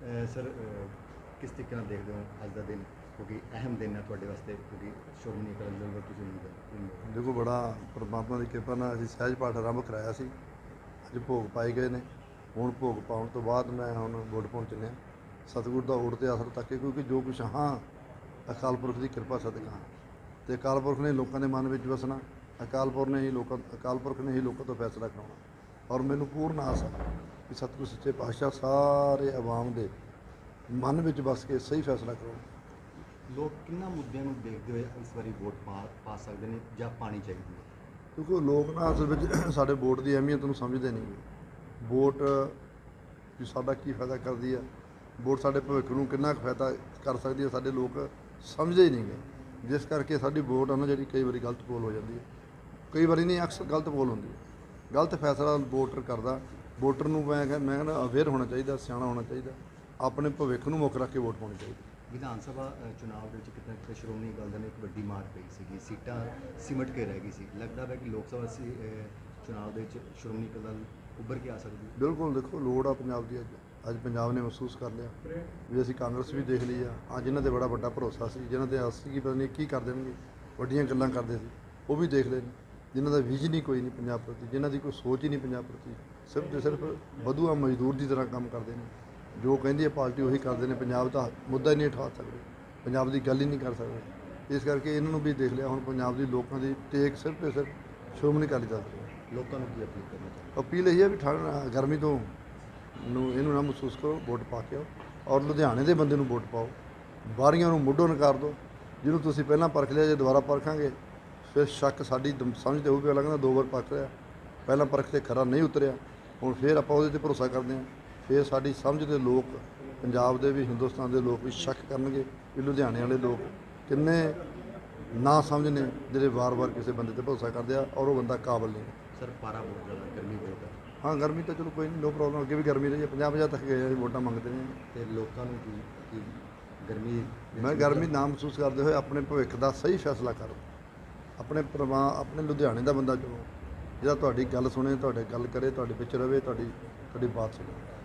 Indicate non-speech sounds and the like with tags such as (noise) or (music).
Sir ਕਿਸ ਤਰੀਕੇ ਨਾਲ ਦੇਖਦੇ ਹੋ ਅੱਜ ਦਾ ਦਿਨ? ਕਿਉਂਕਿ ਅਹਿਮ ਦਿਨ ਹੈ ਤੁਹਾਡੇ ਵਾਸਤੇ, ਕਿਉਂਕਿ ਸ਼੍ਰੋਮਣੀ ਅਕਾਲੀ ਦਲ ਦਾ ਤੁਸੀਂ ਉਮੀਦਵਾਰ ਦੇਖੋ, ਬੜਾ ਪਰਮਾਤਮਾ ਦੀ ਕਿਰਪਾ ਨਾਲ ਅਸੀਂ ਸਹਿਜ ਪਾਠ ਆਰੰਭ ਕਰਾਇਆ ਸੀ। ਅੱਜ ਭੋਗ ਪਾਏ ਗਏ ਨੇ। ਹੁਣ ਭੋਗ ਪਾਉਣ ਤੋਂ ਬਾਅਦ ਮੈਂ ਹੁਣ ਗੁੱਡ ਪਾਉਣ ਚੱਲਿਆ। ਸਤਿਗੁਰ ਦਾ ਓਟ ਤੇ ਆਸਰ ਤੱਕ ਕਿਉਂਕਿ ਜੋ ਕੁਛ ਹਾਂ ਅਕਾਲ ਪੁਰਖ ਦੀ ਕਿਰਪਾ ਸਦਕਾ ਤੇ ਅਕਾਲ ਪੁਰਖ ਨੇ ਲੋਕਾਂ ਦੇ ਮਨ ਵਿੱਚ ਵਸਣਾ। ਅਕਾਲ ਪੁਰਖ ਨੇ ਹੀ ਲੋਕਾਂ ਅਕਾਲ ਪੁਰਖ ਨੇ ਹੀ ਲੋਕਾਂ ਤੋਂ ਫੈਸਲਾ ਕਰਾਉਣਾ। ਔਰ ਮੈਨੂੰ ਪੂਰਨ ਆਸ ਹੈ ਕਿ ਸਤਿਗੁਰ ਸੱਚੇ ਪਾਤਸ਼ਾਹ ਸਾਰੇ ਆਵਾਮ ਦੇ ਮਨ ਵਿੱਚ ਵਸ ਕੇ ਸਹੀ ਫੈਸਲਾ ਕਰਾਉਣ ਲੋਕ ਕਿੰਨਾ ਮੁੱਦਿਆਂ ਨੂੰ ਦੇਖਦੇ ਹੋਏ ਇਸ ਵਾਰੀ ਵੋਟ ਪਾ ਪਾ ਸਕਦੇ ਨੇ ਜਾਂ ਪਾਣੀ ਚਾਹੀਦੀ ਹੈ? ਕਿਉਂਕਿ ਲੋਕ ਨਾ ਅਸਲ ਵਿੱਚ (clears throat) ਸਾਡੇ ਵੋਟ ਦੀ ਅਹਿਮੀਅਤ ਨੂੰ ਸਮਝਦੇ ਨਹੀਂ। ਵੋਟ ਵੀ ਸਾਡਾ ਕੀ ਫਾਇਦਾ ਕਰਦੀ ਆ? ਵੋਟ ਸਾਡੇ ਭਵਿੱਖ ਨੂੰ ਕਿੰਨਾ ਫਾਇਦਾ ਕਰ ਸਕਦੀ ਹੈ ਸਾਡੇ ਲੋਕ ਸਮਝਦੇ ਹੀ ਨਹੀਂ ਗੇ। ਜਿਸ ਕਰਕੇ ਸਾਡੀ ਵੋਟ ਆ ਨਾ ਜਿਹੜੀ ਕਈ ਵਾਰੀ ਗਲਤ ਪੋਲ ਹੋ ਜਾਂਦੀ ਹੈ ਕਈ ਵਾਰੀ ਨਹੀਂ ਅਕਸਰ ਗਲਤ ਪੋਲ ਹੁੰਦੀ ਹੈ ਗਲਤ ਫੈਸਲਾ ਵੋਟਰ ਕਰਦਾ। ਵੋਟਰ ਨੂੰ ਮੈਂ ਕਹਿੰਦਾ ਮੈਂ ਕਹਿੰਦਾ ਅਵੇਅਰ ਹੋਣਾ ਚਾਹੀਦਾ ਸਿਆਣਾ ਹੋਣਾ ਚਾਹੀਦਾ। ਆਪਣੇ ਭਵਿੱਖ ਨੂੰ ਮੁੱਖ ਰੱਖ ਕੇ ਵੋਟ ਪਾਉਣੀ ਚਾਹੀਦੀ। ਵਿਧਾਨ ਸਭਾ ਚੁਣਾਵ ਦੇ ਵਿੱਚ ਕਿਤੇ ਕਿਤੇ ਸ਼੍ਰੋਮਣੀ ਅਕਾਲੀ ਦਲ ਨੂੰ ਇੱਕ ਵੱਡੀ ਮਾਰ ਪਈ ਸੀਗੀ। ਸੀਟਾਂ ਸਿਮਟ ਕੇ ਰਹਿ ਗਈ ਸੀ। ਲੱਗਦਾ ਹੈ ਕਿ ਲੋਕ ਸਭਾ ਸੀ ਚੁਣਾਵ ਦੇ ਵਿੱਚ ਸ਼੍ਰੋਮਣੀ ਅਕਾਲੀ ਦਲ ਉੱਭਰ ਕੇ ਆ ਸਕਦੀ ਬਿਲਕੁਲ ਦੇਖੋ ਲੋੜ ਆ ਪੰਜਾਬ ਦੀ ਅੱਜ। ਅੱਜ ਪੰਜਾਬ ਨੇ ਮਹਿਸੂਸ ਕਰ ਲਿਆ। ਵੀ ਅਸੀਂ ਕਾਂਗਰਸ ਵੀ ਦੇਖ ਲਈ ਆ। ਅੱਜ ਇਹਨਾਂ ਤੇ ਬੜਾ ਵੱਡਾ ਭਰੋਸਾ ਸੀ। ਜਿਨ੍ਹਾਂ ਤੇ ਅਸੀਂ ਕੀ ਪਤਾ ਨਹੀਂ ਕੀ ਕਰ ਦੇਣਗੇ। ਵੱਡੀਆਂ ਗੱਲਾਂ ਕਰਦੇ ਸੀ। ਉਹ ਵੀ ਦੇਖ ਲੈਣ ਜਿਨ੍ਹਾਂ ਦਾ ਵਿਜ਼ਨ ਹੀ ਕੋਈ ਨਹੀਂ ਪੰਜਾਬ ਪ੍ਰਤੀ ਜਿਨ੍ਹਾਂ ਦੀ ਕੋਈ ਸੋਚ ਹੀ ਨਹੀਂ ਪੰਜਾਬ ਪ੍ਰਤੀ। ਸਿਰਫ ਤੇ ਸਿਰਫ ਵਧੂਆ ਮਜ਼ਦੂਰ ਦੀ ਤਰ੍ਹਾਂ ਕੰਮ ਕਰਦੇ ਨੇ। ਜੋ ਕਹਿੰਦੀ ਹੈ ਪਾਰਟੀ ਉਹੀ ਕਰਦੇ ਨੇ ਪੰਜਾਬ ਦਾ ਮੁੱਦਾ ਹੀ ਨਹੀਂ ਉਠਾ ਸਕਦੇ ਪੰਜਾਬ ਦੀ ਗੱਲ ਹੀ ਨਹੀਂ ਕਰ ਸਕਦੇ। ਇਸ ਕਰਕੇ ਇਹਨਾਂ ਨੂੰ ਵੀ ਦੇਖ ਲਿਆ ਹੁਣ ਪੰਜਾਬ ਦੀ ਲੋਕਾਂ ਦੀ ਟੇਕ ਸਿਰਫ ਤੇ ਸਿਰਫ ਸ਼੍ਰੋਮਣੀ ਅਕਾਲੀ ਦਲ। ਲੋਕਾਂ ਨੂੰ ਕੀ ਅਪੀਲ ਕਰਨਾ ਚਾਹੁੰਦੇ? ਅਪੀਲ ਇਹ ਹੈ ਵੀ ਠੰਡ ਗਰਮੀ ਤੋਂ ਨੂੰ ਇਹਨੂੰ ਨਾ ਮਹਿਸੂਸ ਕਰੋ ਵੋਟ ਪਾ ਕੇ ਆਓ ਔਰ ਲੁਧਿਆਣੇ ਦੇ ਬੰਦੇ ਨੂੰ ਵੋਟ ਪਾਓ। ਬਾਰੀਆਂ ਨੂੰ ਮੁੱਢੋਂ ਨਕਾਰ ਦਿਓ ਜਿਹਨੂੰ ਤੁਸੀਂ ਪਹਿਲਾਂ ਪਰਖ ਲਿਆ ਜੇ ਦੁਬਾਰਾ ਪਰਖਾਂਗੇ ਫਿਰ ਸ਼ੱਕ ਸਾਡੀ ਦਮ- ਸਮਝ ਤੇ ਉਹ ਵੀ ਲੱਗਦਾ ਦੋ ਵਾਰ ਪਰਖ ਲਿਆ ਪਹਿਲਾਂ ਪਰਖ ਤੇ ਖਰਾ ਨਹੀਂ ਉਤਰਿਆ ਹੁਣ ਫਿਰ ਆਪਾਂ ਉਹਦੇ ਤੇ ਭਰੋਸਾ ਕਰਦੇ ਹਾਂ। ਫਿਰ ਸਾਡੀ ਸਮਝ ਦੇ ਲੋਕ ਪੰਜਾਬ ਦੇ ਵੀ ਹਿੰਦੁਸਤਾਨ ਦੇ ਲੋਕ ਵੀ ਸ਼ੱਕ ਕਰਨਗੇ ਕਿ ਲੁਧਿਆਣੇ ਵਾਲੇ ਲੋਕ ਕਿੰਨੇ ਨਾ ਸਮਝ ਨੇ ਜਿਹੜੇ ਵਾਰ-ਵਾਰ ਕਿਸੇ ਬੰਦੇ ਤੇ ਭਰੋਸਾ ਕਰਦੇ ਆ ਔਰ ਉਹ ਬੰਦਾ ਕਾਬਲ ਨਹੀਂ। ਸਰ ਪਾਰਾ ਬਹੁਤ ਜ਼ਿਆਦਾ ਗਰਮੀ ਬਹੁਤ ਹੈ ਹਾਂ ਗਰਮੀ ਤਾਂ ਚਲੋ ਕੋਈ ਨਹੀਂ ਨੋ ਪ੍ਰੋਬਲਮ ਅੱਗੇ ਵੀ ਗਰਮੀ ਰਹੀ ਹੈ 50 50 ਤੱਕ ਗਏ ਆ, ਵੋਟਾਂ ਮੰਗਦੇ ਨੇ ਤੇ ਲੋਕਾਂ ਨੂੰ ਕੀ ਕੀ ਗਰਮੀ ਮੈਂ ਗਰਮੀ ਨਾ ਮਹਿਸੂਸ ਕਰਦੇ ਹੋਏ ਆਪਣੇ ਭਵਿੱਖ ਦਾ ਸਹੀ ਫੈਸਲਾ ਕਰੋ ਆਪਣੇ ਪਰਿਵਾਰ ਆਪਣੇ ਲੁਧਿਆਣੇ ਦਾ ਬੰਦਾ ਚੁਣੋ। ਜਿਹੜਾ ਤੁਹਾਡੀ ਗੱਲ ਸੁਣੇ, ਤੁਹਾਡੇ ਗੱਲ ਕਰੇ, ਤੁਹਾਡੇ ਵਿੱਚ ਰਵੇ, ਤੁਹਾਡੀ ਤੁਹਾਡੀ ਬਾਤ ਸੁਣੇ।